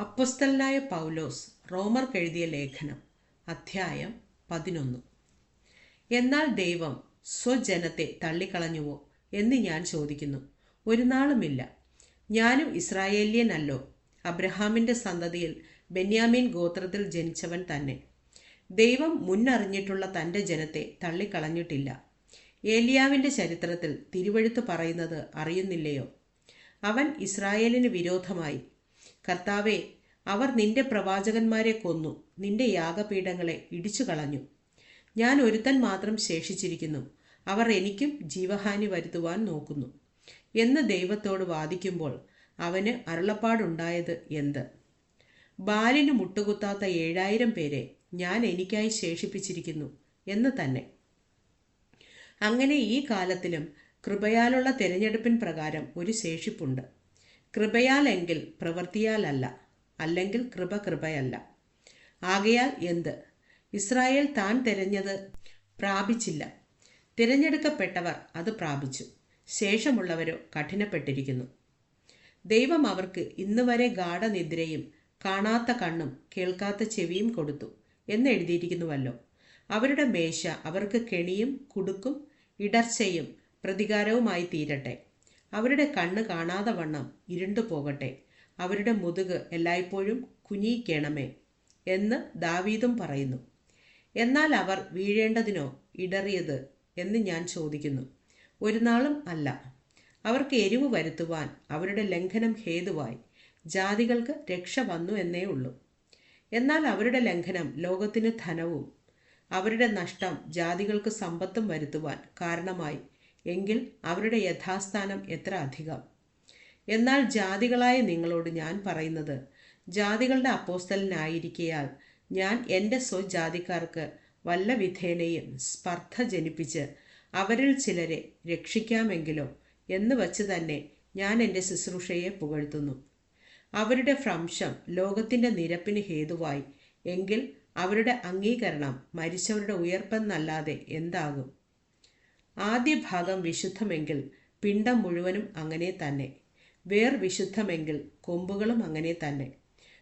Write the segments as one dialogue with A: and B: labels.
A: അപ്പൊസ്തലനായ പൗലോസ് റോമർക്ക് എഴുതിയ ലേഖനം അധ്യായം പതിനൊന്ന്. എന്നാൽ ദൈവം സ്വജനത്തെ തള്ളിക്കളഞ്ഞുവോ എന്ന് ഞാൻ ചോദിക്കുന്നു. ഒരു നാളുമില്ല. ഞാനും ഇസ്രായേലിയനല്ലോ. അബ്രഹാമിന്റെ സന്തതിയിൽ ബെന്യാമീൻ ഗോത്രത്തിൽ ജനിച്ചവൻ തന്നെ. ദൈവം മുന്നറിഞ്ഞിട്ടുള്ള തന്റെ ജനത്തെ തള്ളിക്കളഞ്ഞിട്ടില്ല. ഏലിയാവിന്റെ ചരിത്രത്തിൽ തിരുവഴുത്ത് പറയുന്നത് അറിയുന്നില്ലയോ? അവൻ ഇസ്രായേലിന് വിരോധമായി കർത്താവെ അവർ നിന്റെ പ്രവാചകന്മാരെ കൊന്നു നിന്റെ യാഗപീഠങ്ങളെ ഇടിച്ചു കളഞ്ഞു ഞാൻ ഒരുത്തൻ മാത്രം ശേഷിച്ചിരിക്കുന്നു അവർ എനിക്കും ജീവഹാനി വരുത്തുവാൻ നോക്കുന്നു. എന്ന് ദൈവത്തോട് വാദിക്കുമ്പോൾ അവന് അരുളപ്പാടുണ്ടായത് എന്ത്? ബാലിന് മുട്ടുകുത്താത്ത ഏഴായിരം പേരെ ഞാൻ എനിക്കായി ശേഷിപ്പിച്ചിരിക്കുന്നു എന്ന് തന്നെ. അങ്ങനെ ഈ കാലത്തിലും കൃപയാലുള്ള തിരഞ്ഞെടുപ്പിൻ പ്രകാരം ഒരു ശേഷിപ്പുണ്ട്. കൃപയാലെങ്കിൽ പ്രവൃത്തിയാലല്ല അല്ലെങ്കിൽ കൃപ കൃപയല്ല. ആകയാൽ എന്ത്? ഇസ്രായേൽ താൻ തിരഞ്ഞത് പ്രാപിച്ചില്ല. തിരഞ്ഞെടുക്കപ്പെട്ടവർ അത് പ്രാപിച്ചു. ശേഷമുള്ളവരോ കഠിനപ്പെട്ടിരിക്കുന്നു. ദൈവം അവർക്ക് ഇന്ന് വരെ ഗാഠനിദ്രയും കാണാത്ത കണ്ണും കേൾക്കാത്ത ചെവിയും കൊടുത്തു എന്ന് എഴുതിയിരിക്കുന്നുവല്ലോ. അവരുടെ മേശ അവർക്ക് കെണിയും കുടുക്കും ഇടർച്ചയും പ്രതികാരവുമായി തീരട്ടെ അവരുടെ കണ്ണ് കാണാതെ വണ്ണം ഇരുണ്ടു പോകട്ടെ. അവരുടെ മുതുക് എല്ലായ്പ്പോഴും കുനിയിക്കണമേ എന്ന് ദാവീദും പറയുന്നു. എന്നാൽ അവർ വീഴേണ്ടതിനോ ഇടറിയത് എന്ന് ഞാൻ ചോദിക്കുന്നു. ഒരു നാളും അല്ല. അവർക്ക് എരിവ് വരുത്തുവാൻ അവരുടെ ലംഘനം ഹേതുവായി. ജാതികൾക്ക് രക്ഷ വന്നു എന്നേ ഉള്ളൂ. എന്നാൽ അവരുടെ ലംഘനം ലോകത്തിന് ധനവും അവരുടെ നഷ്ടം ജാതികൾക്ക് സമ്പത്തും വരുത്തുവാൻ കാരണമായി. എങ്കിൽ അവരുടെ യഥാസ്ഥാനം എത്ര അധികം? എന്നാൽ ജാതികളായ നിങ്ങളോട് ഞാൻ പറയുന്നത് ജാതികളുടെ അപ്പോസ്തലനായിരിക്കയാൽ ഞാൻ എന്റെ സ്വജാതിക്കാർക്ക് വല്ല വിധേനയും സ്പർദ്ധ ജനിപ്പിച്ച് അവരിൽ ചിലരെ രക്ഷിക്കാമെങ്കിലോ എന്ന് വച്ച് തന്നെ ഞാൻ എന്റെ ശുശ്രൂഷയെ പുകഴ്ത്തുന്നു. അവരുടെ ഭ്രംശം ലോകത്തിന്റെ നിരപ്പിന് ഹേതുവായി എങ്കിൽ അവരുടെ അംഗീകരണം മരിച്ചവരുടെ ഉയർപ്പെന്നല്ലാതെ എന്താകും? ആദ്യ ഭാഗം വിശുദ്ധമെങ്കിൽ പിണ്ടം മുഴുവനും അങ്ങനെ തന്നെ. വേർ വിശുദ്ധമെങ്കിൽ കൊമ്പുകളും അങ്ങനെ തന്നെ.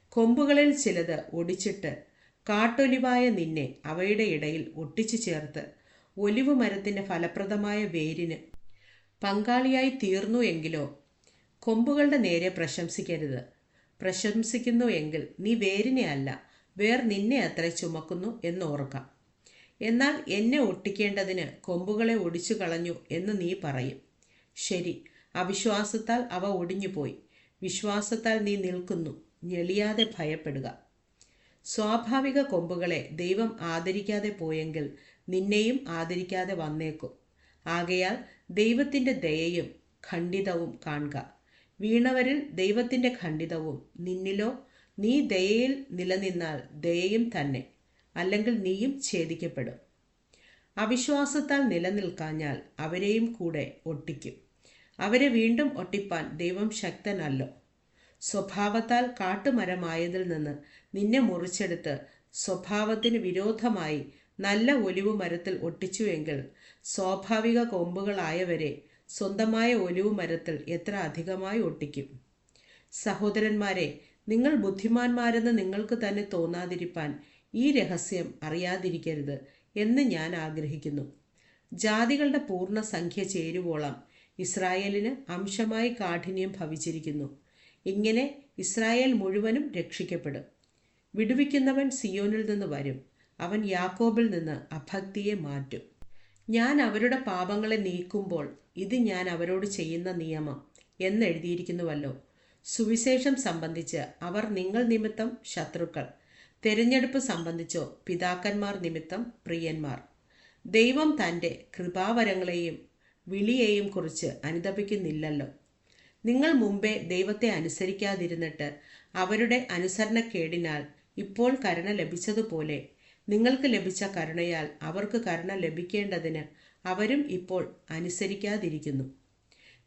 A: കൊമ്പുകളിൽ ചിലത് ഒടിച്ചിട്ട് കാട്ടൊലിവായ നിന്നെ അവയുടെ ഇടയിൽ ഒട്ടിച്ചു ചേർത്ത് ഒലിവ് മരത്തിന്റെ ഫലപ്രദമായ വേരിന് പങ്കാളിയായി തീർന്നു എങ്കിലോ കൊമ്പുകളുടെ നേരെ പ്രശംസിക്കരുത്. പ്രശംസിക്കുന്നു എങ്കിൽ നീ വേരിനെ അല്ല വേർ നിന്നെ അത്ര ചുമക്കുന്നു എന്നോർക്കാം. എന്നാൽ എന്നെ ഒട്ടിക്കേണ്ടതിന് കൊമ്പുകളെ ഒടിച്ചു കളഞ്ഞു എന്ന് നീ പറയും. ശരി അവിശ്വാസത്താൽ അവ ഒടിഞ്ഞുപോയി. വിശ്വാസത്താൽ നീ നിൽക്കുന്നു ഞെളിയാതെ ഭയപ്പെടുക. സ്വാഭാവിക കൊമ്പുകളെ ദൈവം ആദരിക്കാതെ പോയെങ്കിൽ നിന്നെയും ആദരിക്കാതെ വന്നേക്കും. ആകയാൽ ദൈവത്തിന്റെ ദയയും ഖണ്ഡിതവും കാണുക. വീണവരിൽ ദൈവത്തിന്റെ ഖണ്ഡിതവും നിന്നിലോ നീ ദയയിൽ നിലനിന്നാൽ ദയയും തന്നെ. അല്ലെങ്കിൽ നീയും ഛേദിക്കപ്പെടും. അവിശ്വാസത്താൽ നിലനിൽക്കാഞ്ഞാൽ അവരെയും കൂടെ ഒട്ടിക്കും. അവരെ വീണ്ടും ഒട്ടിപ്പാൻ ദൈവം ശക്തനല്ലോ. സ്വഭാവത്താൽ കാട്ടുമരമായതിൽ നിന്ന് നിന്നെ മുറിച്ചെടുത്ത് സ്വഭാവത്തിന് വിരോധമായി നല്ല ഒലിവ് മരത്തിൽ ഒട്ടിച്ചുവെങ്കിൽ സ്വാഭാവിക കൊമ്പുകളായവരെ സ്വന്തമായ ഒലിവ് മരത്തിൽ എത്ര അധികമായി ഒട്ടിക്കും. സഹോദരന്മാരെ നിങ്ങൾ ബുദ്ധിമാന്മാരെന്ന് നിങ്ങൾക്ക് തന്നെ തോന്നാതിരിപ്പാൻ ഈ രഹസ്യം അറിയാതിരിക്കരുത് എന്ന് ഞാൻ ആഗ്രഹിക്കുന്നു. ജാതികളുടെ പൂർണ സംഖ്യ ചേരുവോളം ഇസ്രായേലിന് അംശമായി കാഠിന്യം ഭവിച്ചിരിക്കുന്നു. ഇങ്ങനെ ഇസ്രായേൽ മുഴുവനും രക്ഷിക്കപ്പെടും. വിടുവിക്കുന്നവൻ സിയോനിൽ നിന്ന് വരും. അവൻ യാക്കോബിൽ നിന്ന് അഭക്തിയെ മാറ്റും. ഞാൻ അവരുടെ പാപങ്ങളെ നീക്കുമ്പോൾ ഇത് ഞാൻ അവരോട് ചെയ്യുന്ന നിയമം എന്നെഴുതിയിരിക്കുന്നുവല്ലോ സുവിശേഷം സംബന്ധിച്ച് അവർ നിങ്ങൾ നിമിത്തം ശത്രുക്കൾ. തെരഞ്ഞെടുപ്പ് സംബന്ധിച്ചോ പിതാക്കന്മാർ നിമിത്തം പ്രിയന്മാർ. ദൈവം തന്റെ കൃപാവരങ്ങളെയും വിളിയെയും കുറിച്ച് അനുദപിക്കുന്നില്ലല്ലോ നിങ്ങൾ മുമ്പേ ദൈവത്തെ അനുസരിക്കാതിരുന്നിട്ട് അവരുടെ അനുസരണക്കേടിനാൽ ഇപ്പോൾ കരുണ ലഭിച്ചതുപോലെ നിങ്ങൾക്ക് ലഭിച്ച കരുണയാൽ അവർക്ക് കരുണ ലഭിക്കേണ്ടതിന് അവരും ഇപ്പോൾ അനുസരിക്കാതിരിക്കുന്നു.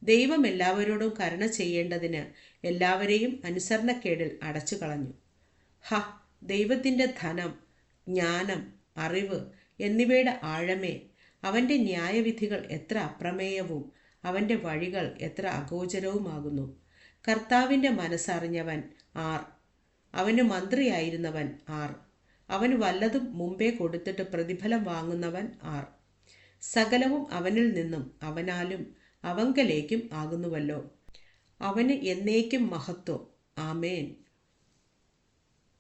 A: ദൈവം എല്ലാവരോടും കരുണ ചെയ്യേണ്ടതിന് എല്ലാവരെയും അനുസരണക്കേടിൽ അടച്ചു കളഞ്ഞു ഹ ദൈവത്തിന്റെ ധനം ജ്ഞാനം അറിവ് എന്നിവയുടെ ആഴമേ. അവന്റെ ന്യായവിധികൾ എത്ര അപ്രമേയവും അവന്റെ വഴികൾ എത്ര അഗോചരവുമാകുന്നു. കർത്താവിന്റെ മനസ്സറിഞ്ഞവൻ ആർ. അവന് മന്ത്രിയായിരുന്നവൻ ആർ. അവന് വല്ലതും മുമ്പേ കൊടുത്തിട്ട് പ്രതിഫലം വാങ്ങുന്നവൻ ആർ. സകലവും അവനിൽ നിന്നും അവനാലും അവങ്കലേക്കും ആകുന്നുവല്ലോ. അവന് എന്നേക്കും മഹത്വം. ആമേൻ.